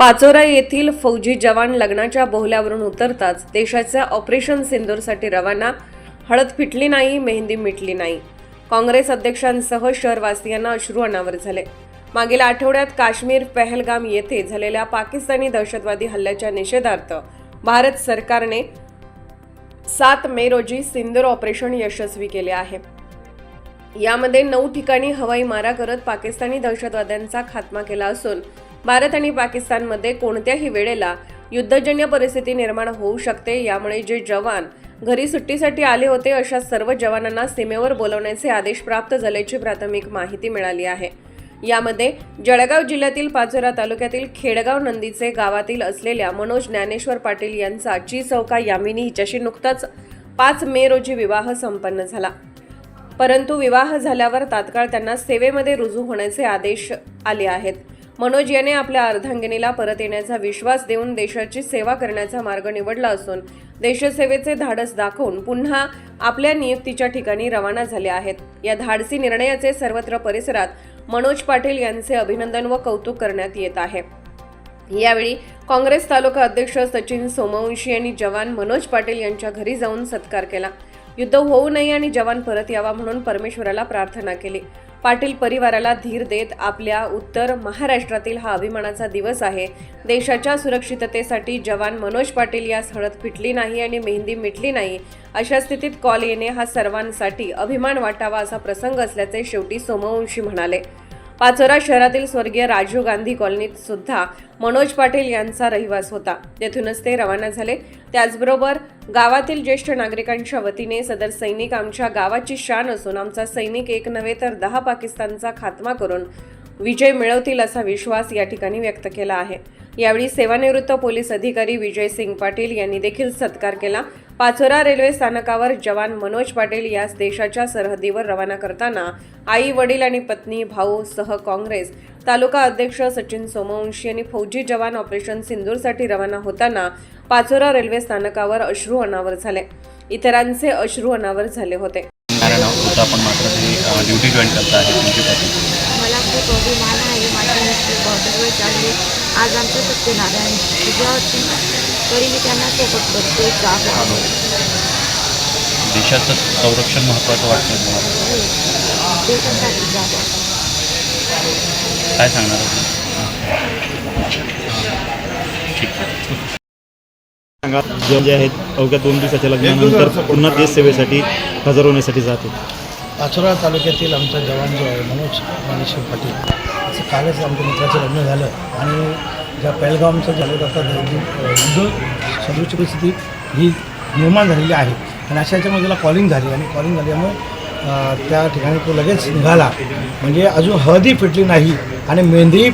पाचोरा येथील फौजी जवान लग्नाच्या बोहल्यावरून उतरताच देशाच्या ऑपरेशन सिंदूरसाठी रवाना. हळद फिटली नाही मेहंदी मिटली नाही. काँग्रेस अध्यक्षांसह शहरवासियांना अश्रू अनावर झाले. मागील आठवड्यात काश्मीर पहलगाम येथे झालेल्या पाकिस्तानी दहशतवादी हल्ल्याच्या निषेधार्थ भारत सरकारने सात मे रोजी सिंदूर ऑपरेशन यशस्वी केले आहे. यामध्ये नऊ ठिकाणी हवाई मारा करत पाकिस्तानी दहशतवाद्यांचा खात्मा केला असून भारत आणि पाकिस्तानमध्ये कोणत्याही वेळेला युद्धजन्य परिस्थिती निर्माण होऊ शकते यामुळे जे जवान घरी सुट्टीसाठी आले होते अशा सर्व जवानांना सीमेवर बोलवण्याचे आदेश प्राप्त झाल्याची प्राथमिक माहिती मिळाली आहे. यामध्ये जळगाव जिल्ह्यातील पाचोरा तालुक्यातील खेडगाव नंदीचे गावातील असलेल्या मनोज ज्ञानेश्वर पाटील यांचा ची चौका यामिनी हिच्याशी नुकताच पाच मे रोजी विवाह संपन्न झाला. परंतु विवाह झाल्यावर तात्काळ त्यांना सेवेमध्ये रुजू होण्याचे आदेश आले आहेत. मनोज याने आपल्या अर्धांगिनीला परत येण्याचा विश्वास देऊन देशाची सेवा करण्याचा मार्ग निवडला असून देशसेवेचे धाडस दाखवून पुन्हा आपल्या नियुक्तीच्या ठिकाणी रवाना झाले आहेत. या धाडसी निर्णयाचे सर्वत्र परिसरात मनोज पाटील यांचे अभिनंदन व कौतुक करण्यात येत आहे. यावेळी काँग्रेस तालुका अध्यक्ष सचिन सोमवंशी यांनी जवान मनोज पाटील यांच्या घरी जाऊन सत्कार केला. युद्ध होऊ नये आणि जवान परत यावा म्हणून परमेश्वराला प्रार्थना केली. पाटील परिवाराला धीर देत आपल्या उत्तर महाराष्ट्रातील हा अभिमानाचा दिवस आहे. देशाच्या सुरक्षिततेसाठी जवान मनोज पाटील यास हळद फिटली नाही आणि मेहंदी मिटली नाही अशा स्थितीत कॉल येणे हा सर्वांसाठी अभिमान वाटावा असा प्रसंग असल्याचे शेवटी सोमवंशी म्हणाले. पाचोरा शहरातील स्वर्गीय राजीव गांधी कॉलनीत सुद्धा मनोज पाटील यांचा रहिवास होता. तेथूनच ते रवाना झाले. त्याचबरोबर गावातील ज्येष्ठ नागरिकांच्या वतीने सदर सैनिक आमच्या गावाची शान असून आमचा सैनिक एक नव्हे तर दहा पाकिस्तानचा खात्मा करून विजय मिळवतील असा विश्वास या ठिकाणी व्यक्त केला आहे. यावेळी सेवानिवृत्त पोलीस अधिकारी विजय सिंग पाटील यांनी देखील सत्कार केला. पाचोरा रेल्वे स्थानकावर जवान मनोज पाटील यास देशाच्या सरहद्दीवर रवाना करताना आई वडील आणि पत्नी भाऊ सह काँग्रेस तालुका अध्यक्ष सचिन सोमवंशी यांनी फौजी जवान ऑपरेशन सिंदूरसाठी रवाना होताना पाचोरा रेल्वे स्थानकावर अश्रू अनावर झाले. इतरांचे अश्रू अनावर झाले होते. ड्युटी जॉईन करता खूप अभिमान आहे. माझे मिस्टर बॉर्डरवर चालले. आज आमचं सत्यनारायण तुझ्यावरती तरी मी त्यांना सोबत करतो जाब आहे देशाचं संरक्षण महत्त्वाचं वाटतं तुम्हाला. देशासाठी जाब आहे काय सांगणार सांगा जे आहेत अवघ्या दोन दिवसाच्या लग्नानंतर पुन्हा देश सेवेसाठी हजर होण्यासाठी जाते. पाचोरा तालुक्यातील आमचा जवान जो आहे मनोज ज्ञानेश्वर पाटील असं कालच आमच्या मित्राचं लग्न झालं. आणि ज्या पैलगावचं झालं आता युद्ध सदृश परिस्थिती ही निर्माण झालेली आहे. आणि अशा याच्यामध्ये त्याला कॉलिंग झाली आणि कॉलिंग झाल्यामुळे त्या ठिकाणी तो लगेच निघाला. म्हणजे अजून हळदी फिटली नाही आणि मेहंदी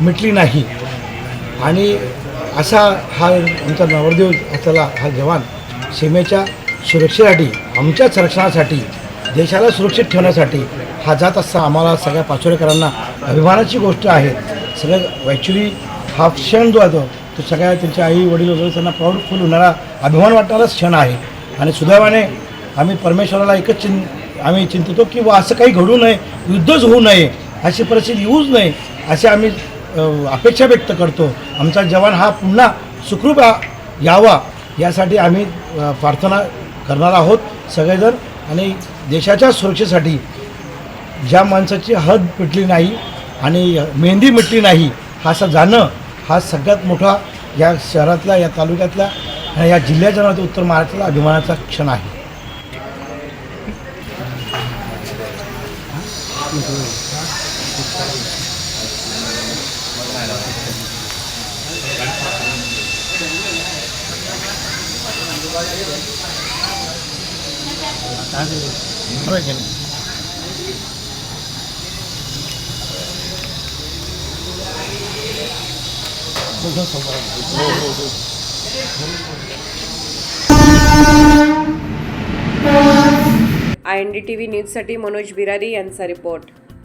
मिटली नाही. आणि असा हा आमचा नवरदेव असलेला हा जवान सीमेच्या सुरक्षेसाठी आमच्या संरक्षणासाठी देशाला सुरक्षित ठेवण्यासाठी हा जात असता आम्हाला सगळ्या पाचोरेकरांना अभिमानाची गोष्ट आहे. सगळं ॲक्च्युली हा क्षण जो आहे तो सगळ्या त्यांच्या आई वडील वगैरे त्यांना प्राऊडफुल होणारा अभिमान वाटणाराच क्षण आहे. आणि सुदैवाने आम्ही परमेश्वराला एकच चिं आम्ही चिंतितो की बुवा असं काही घडू नये युद्धच होऊ नये अशी परिस्थिती येऊच नये असे आम्ही अपेक्षा व्यक्त करतो. आमचा जवान हा पुन्हा सुखरूप यावा यासाठी आम्ही प्रार्थना करणार आहोत. सगळेजण आणि देशाच्या सुरक्षेसाठी ज्या माणसाची हद मिटली नाही आणि मेहंदी मिटली नाही हा असं जाणं हा सगळ्यात मोठा या शहरातला या तालुक्यातला आणि या जिल्ह्याच्या नव्हे उत्तर महाराष्ट्राला अभिमानाचा क्षण आहे बरोबर आहे की नाही? I N D T V न्यूजसाठी मनोज बिरारी यांचा रिपोर्ट.